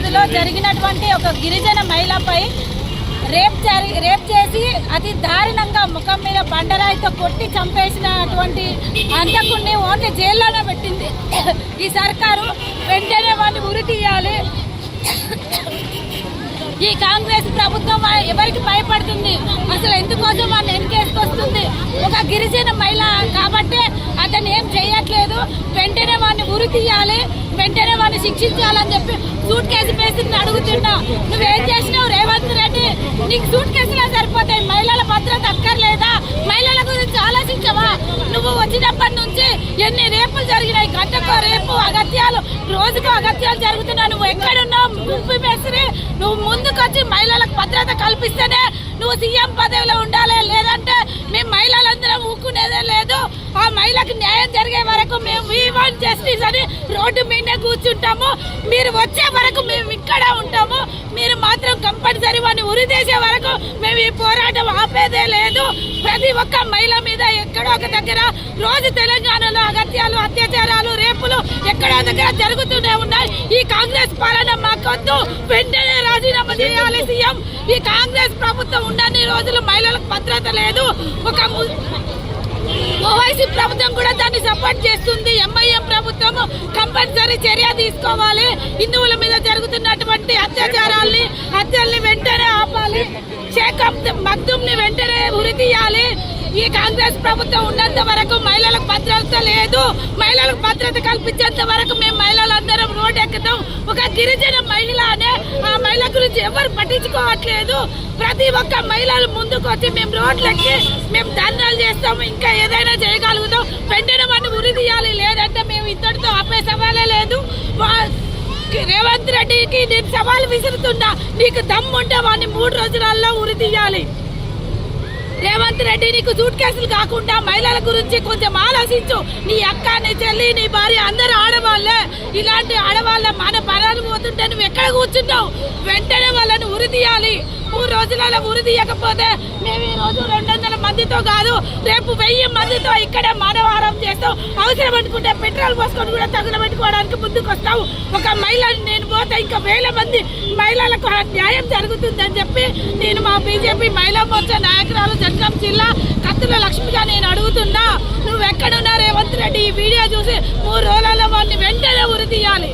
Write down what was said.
హైదరాబాద్లో జరిగినటువంటి ఒక గిరిజన మహిళపై రేప్ జరి రేప్ చేసి అతి దారుణంగా ముఖం మీద బండరాయితో కొట్టి చంపేసినటువంటి అంతకుడిని ఓన్లీ జైల్లోనే పెట్టింది. ఈ సర్కారు వెంటనే వాడిని ఉరి తీయాలి. ఈ కాంగ్రెస్ ప్రభుత్వం ఎవరికి భయపడుతుంది? అసలు ఎందుకోసం వాడిని వెనకేసుకొస్తుంది ఒక గిరిజన మహిళ కాబట్టి అతను ఏం చేయట్లేదు. వెంటనే వాడిని ఉరి తీయాలి. వెంటనే వాడిని శిక్షించాలని చెప్పి సూట్ కేసు పేసి అడుగుతున్నా నువ్వేం చేసినావు రేవంత్ రెడ్డి? నీకు సూట్ కేసులా సరిపోతాయి. మహిళల భద్రత అక్కర్లేదా? మహిళల గురించి ఆలోచించవా? నువ్వు వచ్చినప్పటి నుంచి ఎన్ని రేపులు జరిగినాయి? గంటకో రేపు అగత్యాలు రోజుకో అగత్యాలు జరుగుతున్నా నువ్వు ఎక్కడున్నావు? గుంపు మేసిరి నువ్వు ముందుకొచ్చి మహిళలకు భద్రత కల్పిస్తేనే నువ్వు సీఎం పదవిలో ఉండాలి. లేదంటే మేము మహిళలందరం ఊక్కునేదే లేదు ఆ మహిళకు న్యాయం జరిగే వరకు మేము వీ వాంట్ జస్టిస్ అని రోడ్డు మీదే కూర్చుంటాము. మీరు వచ్చే వరకు మేము ఇక్కడ ఉంటాము. మీరు మాత్రం కంపల్సరీ వాడిని ఉరిదేసే వరకు మేము ఈ పోరాటం ఆపేదే లేదు. ప్రతి ఒక్క మహిళ మీద ఎక్కడో ఒక దగ్గర రోజు తెలంగాణలో అగత్యాలు అత్యాచారాలు రేపులు ఎక్కడో దగ్గర జరుగుతూనే ఉన్నాయి. ఈ కాంగ్రెస్ పాలన మాకొద్దు. వెంటనే రాజీనామా చేయాలి సీఎం. ఈ కాంగ్రెస్ ప్రభుత్వం ఉండని రోజులు మహిళలకు భద్రత లేదు. ఒక ము- ఓవైసీ ప్రభుత్వం కూడా దాన్ని సపోర్ట్ చేస్తుంది. ఎంఐఎం ప్రభుత్వం కంపల్సరీ చర్య తీసుకోవాలి. హిందువుల మీద జరుగుతున్నటువంటి అత్యాచారాల్ని హత్యల్ని వెంటనే ఆపాలి. షేక్ మగ్దుమ్ని వెంటనే ఉరి తీయాలి. ఈ కాంగ్రెస్ ప్రభుత్వం ఉన్నంత వరకు మహిళలకు భద్రత లేదు. మహిళలకు భద్రత కల్పించేంత వరకు మేము మహిళలందరం రోడ్డు ఎక్కుతాం. ఒక గిరిజన మహిళ అనే ఆ మహిళ గురించి ఎవరు పట్టించుకోవట్లేదు. ప్రతి ఒక్క మహిళలు ముందుకు వచ్చి మేము రోడ్లకి మేము ధర్నాలు చేస్తాము ఇంకా ఏదైనా చేయగలుగుతాం. వెంటనే వాడిని ఉరి తీయాలి. లేదంటే మేము ఇద్దరితో ఆపే సవాలే లేదు. వా- రేవంత్ రెడ్డికి నేను సవాల్ విసురుతున్నా. నీకు దమ్ముంటే వాడిని మూడు రోజులలో ఉరి తీయాలి. రేవంత్ రెడ్డి నీకు సూట్ కేసులు కాకుండా మహిళల గురించి కొంచెం ఆలోచించు. నీ అక్క నీ చెల్లి నీ భార్య అందరూ ఆడవాళ్ళే ఇలాంటి ఆడవాళ్ళ మన పరాలు పోతుంటే నువ్వు ఎక్కడ కూర్చుంటావు? వెంటనే వాళ్ళని ఉరి తీయాలి. మూడు రోజులలో ఉరి తీయకపోతే మేము ఈ రోజు రెండు వందల మందితో కాదు రేపు వెయ్యి మందితో ఇక్కడ మానవారం చేస్తాం. అవసరం అనుకుంటే పెట్రోల్ పోసుకొని కూడా తగులబెట్టుకోవడానికి ముందుకు వస్తావు ఒక మహిళ నేను పోతే ఇంకా వేల మంది మహిళలకు న్యాయం జరుగుతుందని చెప్పి నేను మా బీజేపీ మహిళా మోర్చా నాయకురాలు జనగాం జిల్లా కత్తుల లక్ష్మిగా నేను అడుగుతున్నా. నువ్వు ఎక్కడున్నా రేవంత్ రెడ్డి ఈ వీడియో చూసి మూడు వెంటనే ఉరి తీయాలి